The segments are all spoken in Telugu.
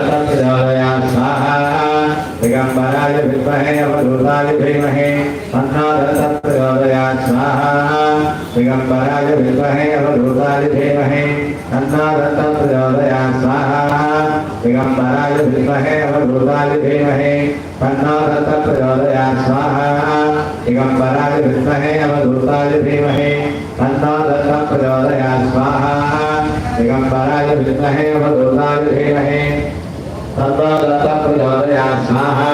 प्रचोदयात् स्वाहा दिगम्बराय विद्महे अवधूताय धीमहि तन्नो दत्तः प्रचोदयात् स्वाहा दिगम्बराय विद्महे अवधूताय धीमहि तन्नो दत्तः प्रचोदयात् स्वाहा दिगम्बराय विद्महे अवधूताय धीमहि तन्नो दत्तः प्रचोदयात् स्वाहा दिगम्बराय विद्महे अवधूताय धीमहि तन्नो दत्तः प्रचोदयात् स्वाहा दिगम्बराय विद्महे अवधूताय धीमहि तन्नो दत्तः प्रचोदयात् स्वाहा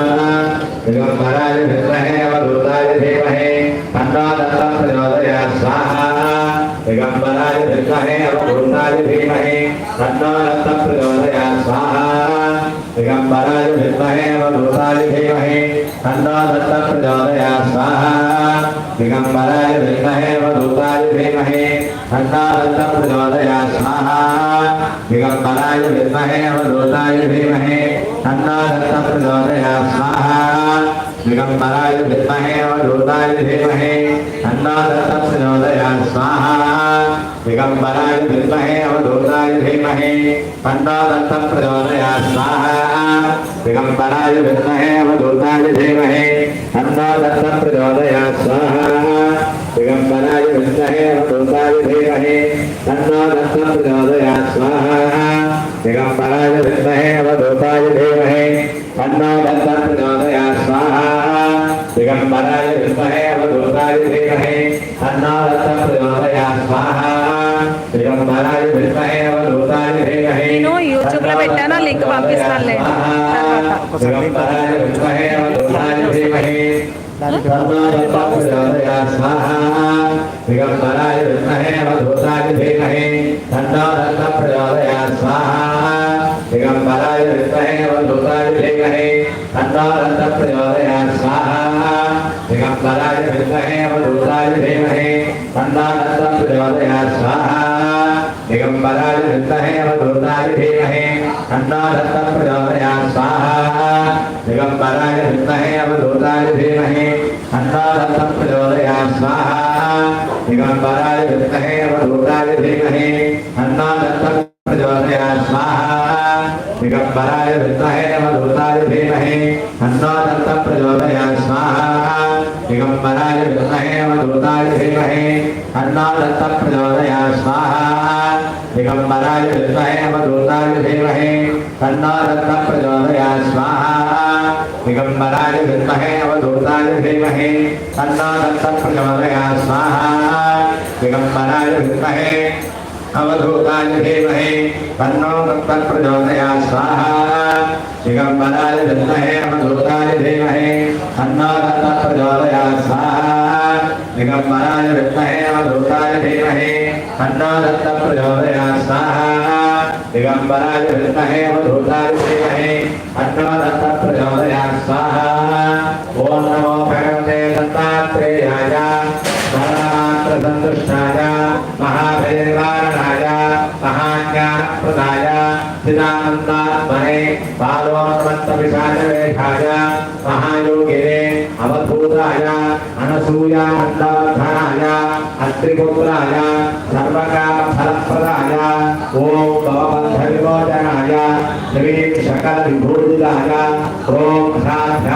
दिगम्बराय विद्महे अवधूताय धीमहि तन्नो दत्तः प्रचोदयात् स्वाहा दिगम्बराय विद्महे अवधूताय धीमहि तन्नो दत्तः प्रचोदयात् स्वाहा दिगम्बराय विद्महे अवधूताय धीमहि तन्नो दत्तः प्रचोदयात् स्वाहा दिगम्बराय विद्महे अवधूताय धीमहि तन्नो दत्तः प्रचोदयात् स्वाहा दिगम्बराय विद्महे अवधूताय धीमहि तन्नो दत्तः प्रचोदयात् स्वाहा दिगम्बराय विद्महे अवधूताय धीमहि तन्नो दत्तः प्रचोदयात् स्वाहा दिगम्बराय विद्महे अवधूताय धीमहि तन्नो दत्तः प्रचोदयात् स्वाहा दिगम्बराय विद्महे अवधूताय धीमहि तन्नो दत्तः प्रचोदयात् स्वाहा दिगम्बराय विद्महे अवधूताय धीमहि तन्नो दत्तः प्रचोदयात् स्वाहा दिगम्बराय विद्महे अवधूताय धीमहि तन्नो दत्तः प्रचोदयात् स्वाहा दिगम्बराय विद्महे अवधूताय धीमहि तन्नो दत्तः प्रचोदयात् स्वाहा दिगम्बराय विद्महे अवधूताय धीमहि నేను యాప్లో పెట్టాను? లింక్ పంపిస్తాను లేదు దిగంబరాయ విద్మహే మధూతాయ ధీమహే దండాదండ ప్రచోదయా స్వాహా. దిగంబరాయ విద్మహే మధూతాయ ధీమహే దండాదండ ప్రచోదయా స్వాహా దిగంబరాయ విద్మహే మధూతాయ ధీమహే దండాదండ ప్రచోదయా స్వాహా దిగంబరాయ విద్మహే మధూతాయ ధీమహే. विद्महे अवधूताय धीमहि तन्नो दत्तः प्रचोदयात् स्वाहा दिगम्बराय विद्महे अवधूताय धीमहि तन्नो दत्तः प्रचोदयात् स्वाहा दिगम्बराय विद्महे अवधूताय धीमहि तन्नो दत्तः प्रचोदयात् स्वाहा दिगम्बराय विद्महे अवधूताय धीमहि तन्नो दत्तः अवधूताय धीमहि तन्नो दत्तः प्रचोदयात् स्वाहा दिगम्बराय विद्महे अवधूताय धीमहि तन्नो दत्तः प्रचोदयात् स्वाहा दिगम्बराय विद्महे अवधूताय धीमहि तन्नो दत्तः प्रचोदयात् स्वाहा दिगम्बराय विद्महे अवधूताय धीमहि तन्नो दत्तः प्रचोदयात् स्वाहा दिगम्बराय विद्महे अवधूताय धीमहि तन्नो दत्तः प्रचोदयात् स्वाहा दिगम्बराय विद्महे अवधूताय धीमहि तन्नो दत्तः प्रचोदयात् स्वाहा दिगम्बराय विद्महे अवधूताय धीमहि तन्नो दत्तः प्रचोदयात् स्वाहा ॐ नमो भगवते दत्तात्रेयाय परमात्रसन्तुष्टाय महाभैरवारणाय महाज्ञानप्रदाय चिदानन्दात्मने बालोन्मत्तविशाचवेषाय महायोगिने अत्रिपुत्राय अनसूयानन्दधानाय अत्रिपुत्राय सर्वकामफलप्रदाय ॐ भवबन्धविमोचनाय श्रीशकलविभूषिताय ॐ ह्रा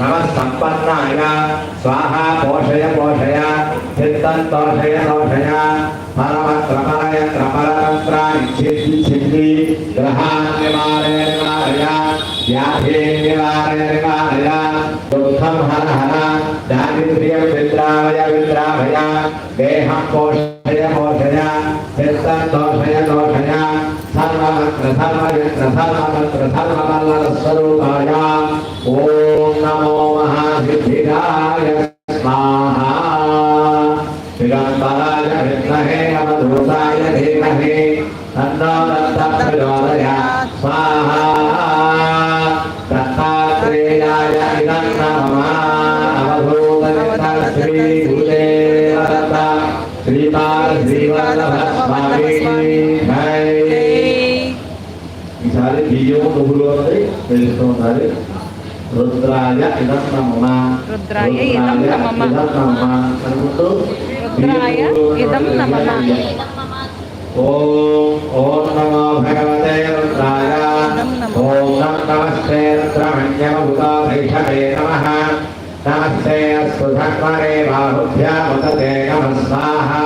नमः सम्पन्नाय स्वाहा पोषय पोषय चित्तं तोषय तोषय परमत्रपरय त्रपरतन्त्राणि छिद्दि छिद्दि ग्रहान् निवारय व्याधीन् निवारय निवारय दुःखं हर हर, दारिद्र्यं विद्रावय विद्रावय, देहं पोषय पोषय चित्तं तोषय तोषय सर्वमत्र सर्वयत्र सर्वमत्र नमो वीराय स्वाहा दिगंबराय विद्महे नवदूताय धीमहि तन्नो दत्तप्रचोदयात् स्वाहा दत्तात्रेयाय इदं नमः अवधूतश्रीभूदेवदत्त श्रीपादश्रीवल्लभस्वामी जय ఈసారి బియ్యము నువ్వులు వస్తాయి తెలుస్తూ ఉండాలి రుద్రాయ ఇదం నమమ రుద్రాయ ఇదం నమః. అనుకుంటూ రుద్రాయ ఇదం నమః. ఓం ఓం నమో భగవతే రుద్రాయ నమః. ఓం నమ నమస్తే నమః అస్తు బాహుభ్యాముదతే నమః స్వాహా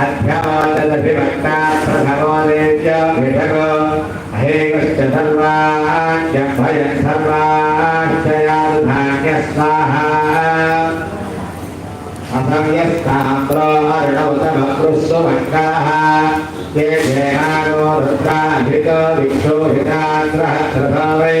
అధ్యవోదభిమక్తాభవోదేవ్యభిషగో హే కృష్ణ సర్వాణ్యభయం సర్వాశ్చయాధాన్య స్వాహ అసమ్యస్తాంద్రోరుణౌతమృస్సుమంగాః తే ధేనాగో రుద్రాభితో విక్షోభితాగ్రహ ప్రభావై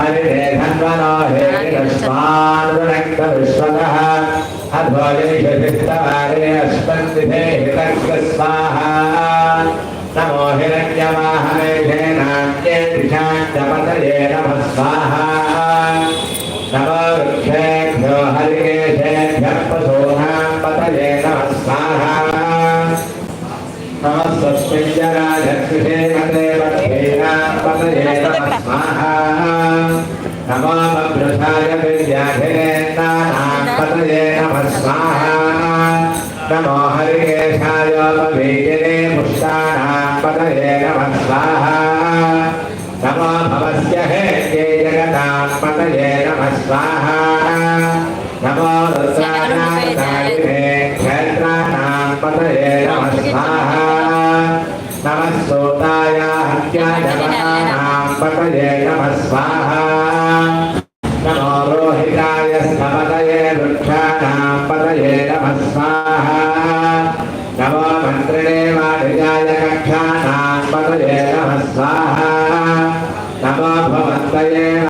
परिदेघन्वनो हेतिरश्वानुरक्तविश्वतः अध्वजेशभिष्टवारे अस्पन्दिधे हितर्कस्वाहा नमो हिरण्यवाहमेघे नाट्ये त्रिशाञ्चपतये नमः स्वाहा। नमो वृक्षेभ्यो हरिकेशेभ्यः पशूनां पतये नमः स्वाहा। नमः स्वस्मिञ्जराजकृषे मन्दे पतये नमः स्वाहा। नमो बभ्रषाय विद्याधिरेन्दानां पतये नमः स्वाहा नमो हरिकेशाय पवीकिने पुष्टानां पतये नमः स्वाहा नमो भवस्य हेत्ये जगतां पतये नमः स्वाहा नमो रुद्राणां क्षेत्राणां पतये नमः स्वाहा नमः सोताय हत्याजगतानां पतये नमः स्वाहा मनोरोहिताय स्तमतये वृक्षाणां पतये नमः स्वाहा नमो मन्त्रिणे माधिकाय कक्षाणां पतये नमः स्वाहा नमो भवन्तये